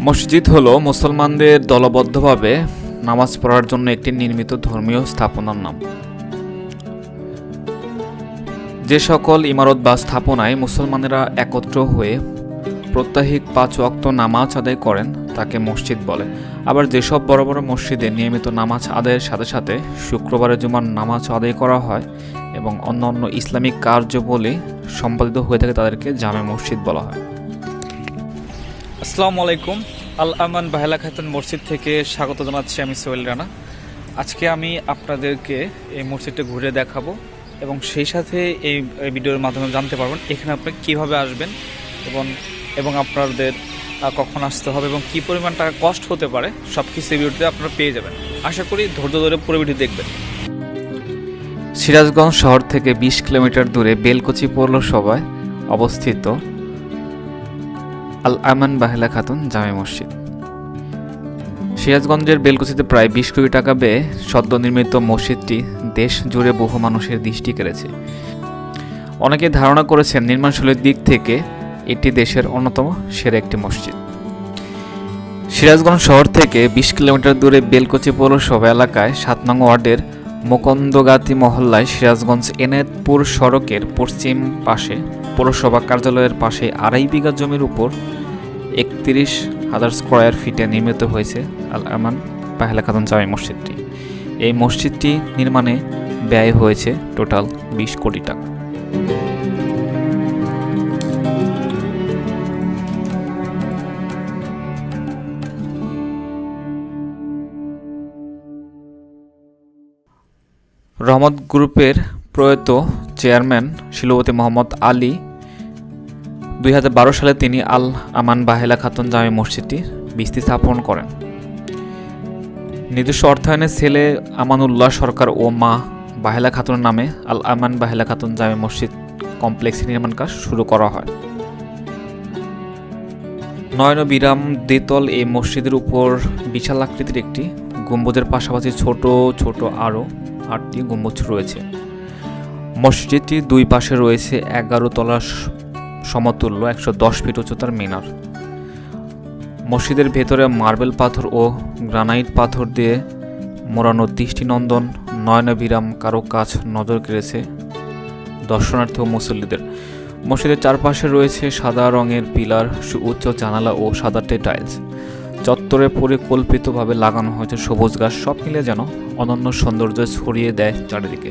মসজিদ হলো মুসলমানদের দলবদ্ধভাবে নামাজ পড়ার জন্য একটি নির্মিত ধর্মীয় স্থাপনার নাম। যে সকল ইমারত বা স্থাপনায় মুসলমানেরা একত্র হয়ে প্রত্যাহিক পাঁচ ওয়াক্ত নামাজ আদায় করেন, তাকে মসজিদ বলে। আবার যেসব বড় বড় মসজিদে নিয়মিত নামাজ আদায়ের সাথে সাথে শুক্রবারে জুমার নামাজ আদায় করা হয় এবং অন্য অন্য ইসলামিক কার্যবলী সম্পাদিত হয়ে থাকে তাদেরকে জামে মসজিদ বলা হয়। আসসালামু আলাইকুম। আল আমান বাহেলা খাতুন মসজিদ থেকে স্বাগত জানাচ্ছি আমি সোহেল রানা। আজকে আমি আপনাদেরকে এই মসজিদটা ঘুরে দেখাবো এবং সেই সাথে এই ভিডিওর মাধ্যমে জানতে পারবেন এখানে আপনি কীভাবে আসবেন এবং এবং আপনাদের কখন আসতে হবে এবং কী পরিমাণ টাকা কষ্ট হতে পারে সব কিছু ভিডিওতে আপনারা পেয়ে যাবেন। আশা করি ধৈর্য ধরে পুরো ভিডিও দেখবেন। সিরাজগঞ্জ শহর থেকে বিশ কিলোমিটার দূরে বেলকুচি পৌরসভায় অবস্থিত আল আমান বাহেলা খাতুন জামে মসজিদ। সিরাজগঞ্জের বেলকুচিতে প্রায় বিশ কোটি টাকা ব্যয়ে সদ্য নির্মিত মসজিদটি দেশ জুড়ে বহু মানুষের দৃষ্টি কেড়েছে। অনেকে ধারণা করেছেন নির্মাণশৈলীর দিক থেকে এটি দেশের অন্যতম সেরা একটি মসজিদ। সিরাজগঞ্জ শহর থেকে বিশ কিলোমিটার দূরে বেলকুচি পৌরসভা এলাকায় সাত নং ওয়ার্ডের মুকন্দগাতি মহল্লায় সিরাজগঞ্জ এনায়েতপুর সড়কের পশ্চিম পাশে পৌরসভা কার্যালয়ের পাশে আড়াই বিঘা জমির উপর একত্রিশ হাজার স্কোয়ার ফিটে নির্মিত হয়েছে আল আমান পাহেলা খাতুন জামে মসজিদটি। এই মসজিদটি নির্মাণে ব্যয় হয়েছে টোটাল বিশ কোটি টাকা। রহমত গ্রুপের প্রয়াত চেয়ারম্যান শিলবতী মোহাম্মদ আলী দুই হাজার বারো সালে তিনি আল আমান বাহেলা খাতুন জামে মসজিদটির ভিত্তি স্থাপন করেন। নিজস্ব অর্থায়নে ছেলে আমানুল্লাহ সরকার ও মা বাহেলা খাতুন নামে আল আমান বাহেলা খাতুন জামে মসজিদ কমপ্লেক্স নির্মাণ কাজ শুরু করা হয়। নয়ন বিরাম দ্বিতল এই মসজিদের উপর বিশাল আকৃতির একটি, গম্বুজের পাশাপাশি ছোট ছোট আরও আটটি গম্বুজ রয়েছে। মসজিদটির দুই পাশে রয়েছে এগারো তলা সমতুল্য একশো দশ ফিট উচ্চতার মিনার। মসজিদের ভেতরে মার্বেল পাথর ও গ্রানাইট পাথর দিয়ে মোড়ানো দৃষ্টিনন্দন, নয়নবিরাম কারও কাজ নজর কেড়েছে দর্শনার্থী ও মুসল্লিদের। মসজিদের চারপাশে রয়েছে সাদা রঙের পিলার সুউচ্চ জানালা ও সাদাটে টাইলস চত্বরে পরিকল্পিতভাবে লাগানো হয়েছে সবুজ গাছ সব মিলে যেন অনন্য সৌন্দর্য ছড়িয়ে দেয় চারিদিকে।